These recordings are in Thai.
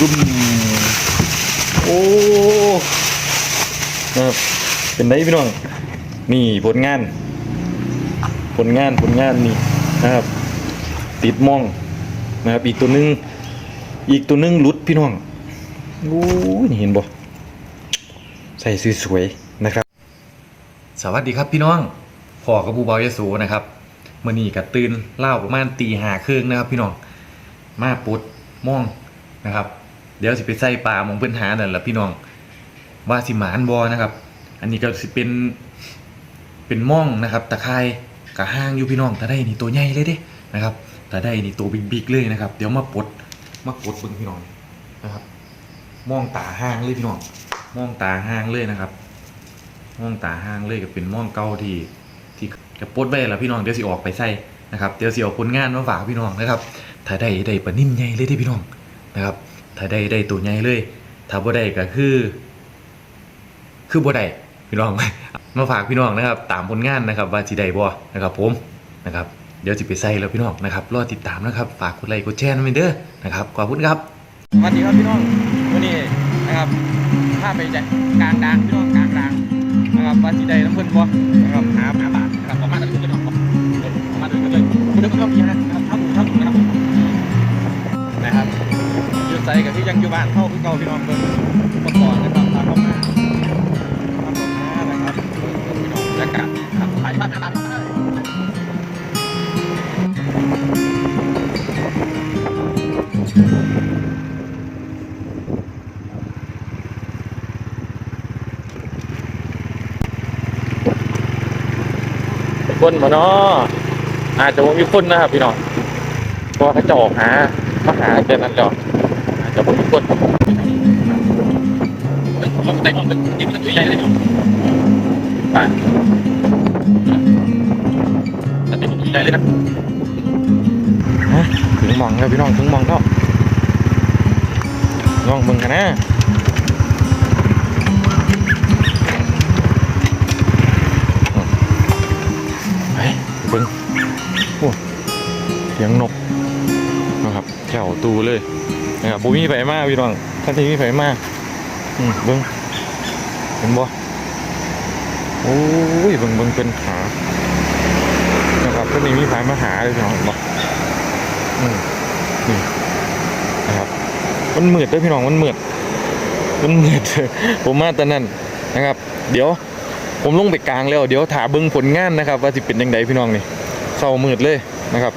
รุมโอ้นะครับเป็นไงพี่น้อง นี่ผลงาน ผลงานผลงานนี่นะครับ ติดมองนะครับ อีกตัวหนึง อีกตัวหนึงหลุดพี่น้องโอ้ยนี่เห็นบ่ใส่สวยๆนะครับ สวัสดีครับพี่น้องพ่อกับผู้เบายสูนะครับมื่อนี้ก็ตื่นเล่าประมาณตีหาครึ่งนะครับ พี่น้องมาปุดม่องนะครับ เดี๋ยวสิไปใส่ปลาหมองเพิ่นหานั่นแหละพี่น้องว่าสิหมานบอนะครับ อันนี้ก็สิเป็นเป็นม่องนะครับตะไคร่กะห้างอยู่พี่น้องถ้าได้นี่ตัวใหญ่เลยเด้นะครับถ้าได้นี่ตัวบิ๊กๆเลยนะครับ เดี๋ยวมาปลดมาปลดเบิ่งพี่น้องนะครับม่องตาห้างเลยพี่น้องม่องตาห้างเลยนะครับม่องตาห้างเลยก็เป็นม่องเก่าที่ที่กระปลดไว้แล้วพี่น้องเดี๋ยวสิออกไปใส่นะครับเดี๋ยวสิเอาผลงานมาฝากพี่น้องนะครับ ถ้าได้ได้ปลานิ่มใหญ่เลยเด้พี่น้องนะครับ ถ้าได้ได้ตัวใหญ่เลย ถ้าบ่ได้ก็คือ คือบ่ได้พี่น้องมาฝากพี่น้องนะครับ ตามผลงานนะครับ ว่าสิได้บ่นะครับ ผมนะครับ เดี๋ยวสิไปใส่แล้วพี่น้องนะครับรอติดตามนะครับ ฝากกดไลค์กดแชร์ด้วยเด้อนะครับขอบคุณครับสวัสดีครับพี่น้องวันนี้นะครับพาไปจากลางดังพี่น้องกลางดังนะครับว่าสีใดน้ำเพิ่นบ่นะครับหาหาบาทนะครับประมาณนั้นเลยเนาะประมาณนั้นเลยคุณเด็กก็ต้องมีนะครับถ้าหมูถ้าดูนะครับนะครับ อยู่ใส่กับที่ยังอยู่บ้านเข้าคือเก่าพี่น้องเพิ่นประกอบนะครับตามเข้ามาตามเข้ามานะครับพี่น้องบรรยากาศครับไปบ้านบ้านบ้านคนมาเนาะอาจจะบ่มีคนนะครับพี่น้องเพราะว่าเขาจะออกหามาหาแค่นั้นแล้ว อาจจะบ่มีคนลงใส่ลงเป็นยิ่งใหญ่เลยไปแต่เป็นใหญ่เลยนะฮะถึงมองแล้วพี่น้องถึงมองแล้วลองเบิ่งกันนะไปเบิ่งโอ้เสียงนกนะครับแถวตูเลย นะครับบ่มีไผมาพี่น้องถ้าที่มีไผมาอืมเบิ่งเห็นบ่โอ้ยเบิ่งเบิ่งเป็นหานะครับถ้านี้มีไผมาหาเลยพี่น้องเห็นบ่อืมนี่นะครับมันมืดเด้วยพี่น้องมันมืดมันมืดผมมาแต่นั้นนะครับ เดี๋ยว ผมลงไปกลางแล้วเดี๋ยวถาเบิ่งผลงานนะครับ ว่าสิเป็นยังไงพี่น้องนี่เศร้ามืดเลยนะครับ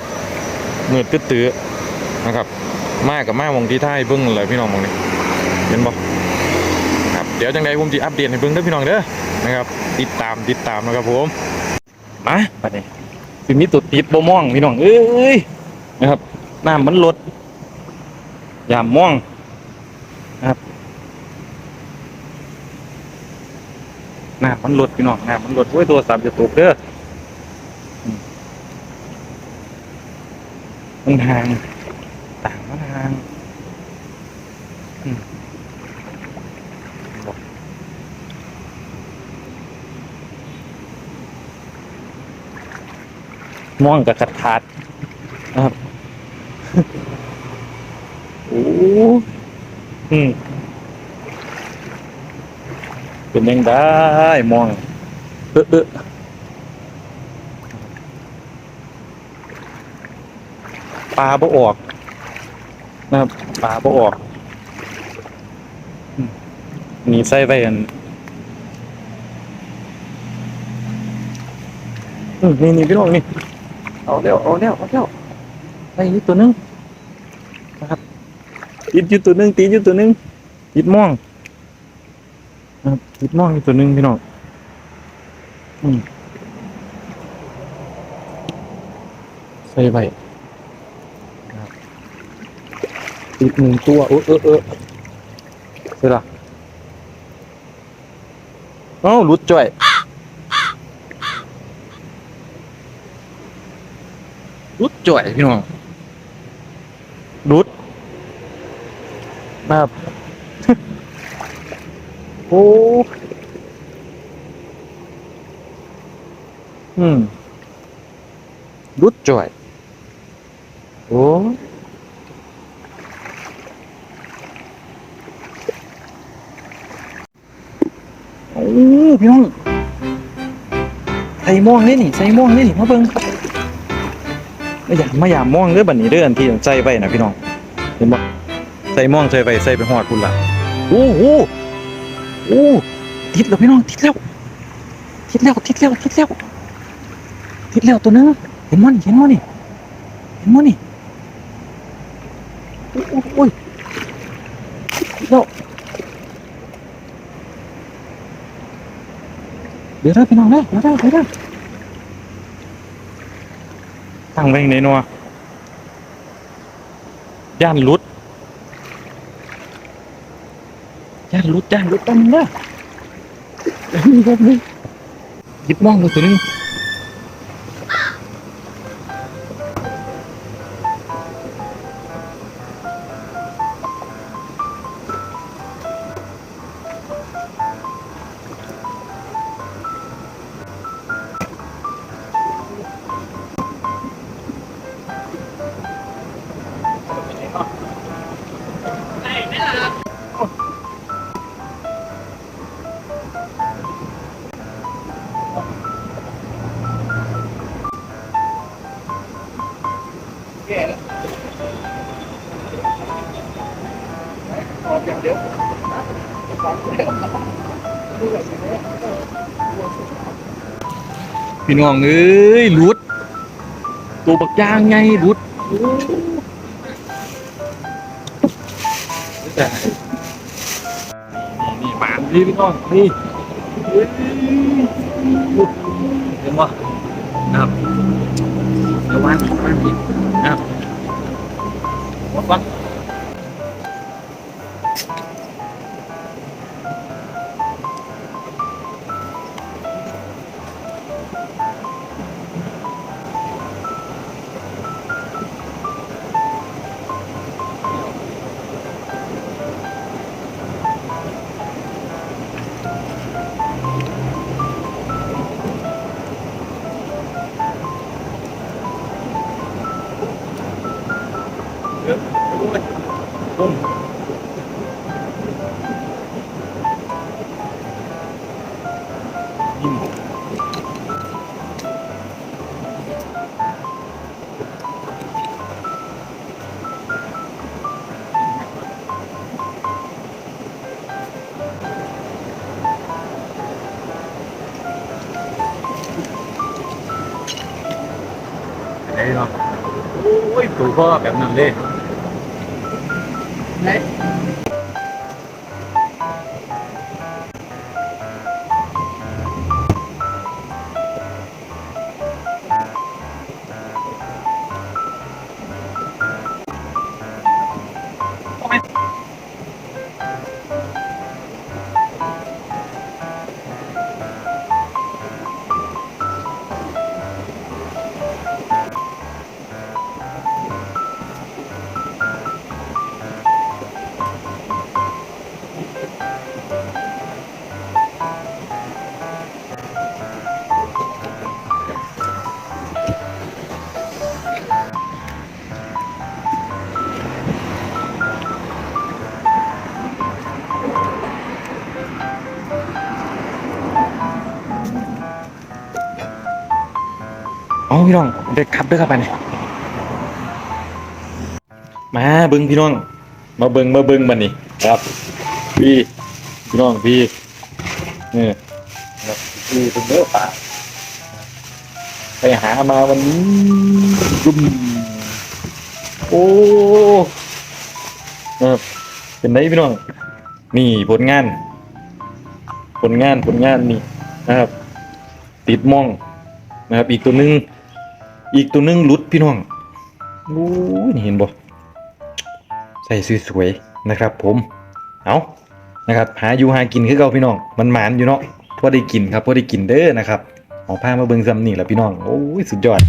มืดตื้อๆนะครับ มากกับมามองที่ท่ายเบิ่งเลยพี่น้องมองนี่เห็นบ่ครับเดี๋ยวจังไดผมจะอัปเดตให้เบิ่งเด้อพี่น้องเด้อนะครับ ติดตามติดตามนะครับผมมาปัดนี้สิมีตุดติดบ่ม่องพี่น้องเอ้ยนะครับน้ำมันลดยามม่องนะครับน้ำมันลดพี่น้องน้ำมันลดโอ้ยตัวสามจะตกเด้อมันห่าง ต่างมันห่างอืมบอกม่วงกับขาดขาดๆนะครับโอ้อืมเป็นยังได้มองเออเออปลาบ่ออก นะครับปลาบ่ออกอืมนี่ใส่ไปอันอืมนี่นี่พี่น้องนี่เอาแล้วเอาแล้วเอาแล้วไอ้นี่ตัวหนึงนะครับติดอยู่ตัวหนึงติดอยู่ตัวหนึงติดม่องนะครับติดม่องอยู่ตัวหนึงพี่น้องอืมใส่ไป อีกหนึ่งตัวเออเออเออเสร็จละเอ้าหลุดจ่อยหลุดจ่อยพี่น้องหลุดนะครับโอ้อืมหลุดจ่อยโอ้ พี่น้องใส่ม่วงนี่นี่ใส่ม่วงนี่นี่มาเบิ่งไม่อยากไม่อยากม่วงเด้อบัดนี้เด้ออันที่ใส่ไว้นะพี่น้องเห็นบ่ใส่ม่วงใส่ไว้ใส่ไปฮอดพุ่นล่ะโอ้โหโอ้ติดแล้วพี่น้องติดแล้วติดแล้วติดแล้วติดแล้วติดแล้วตัวนึงเห็นมั้ยเห็นมั้ยนี่เห็นมั้ยนี่โอ้โหโอ้ยติดแล้ว เดี๋ยวเด้อพี่น้องเด้เดี๋ยวเด้อเดี๋ยวได้ตั้งไว้ในนัวย่านหลุดย่านหลุดย่านหลุดตั้งเด้อนี่ครับนี่หยิบมองดูตัวนึ งพี่น้องเอ้ยหลุด ตัวบักย่างไงหลุดนี่นี่มานนี่พี่น้องนี่เห็นปะนะครับเดี๋ยววันวันอีกนะครับวัน ไหนเนาะโอ้ยตัวก็แบบนั้นเลยไหน เอาพี่น้องเด็กขับเด้อครับไปนี่มาเบิ้งพี่น้อง มาเบิ้งมาเบิ้งบันนี่ครับ พี่พี่น้องพี่นี่ครับพี่เป็นเด้อป่าไปหามาวันนี้ดุมโอ้ครับเป็นไงพี่น้องนี่ผลงาน ผลงานผลงานนี่นะครับ ติดมองนะครับอีกตัวหนึง อีกตัวหนึงรุดพี่น้องโอ้ยนี่เห็นบ่ใส่สวยๆนะครับ ผม เอานะครับ หาอยู่หากินคือเก่าพี่น้อง มันหมานอยู่เนาะพอได้กินครับพอได้กินเด้อนะครับเอาผ้ามาเบิ่งซ้ำนี่แหละพี่น้อง โอ้ยสุดยอด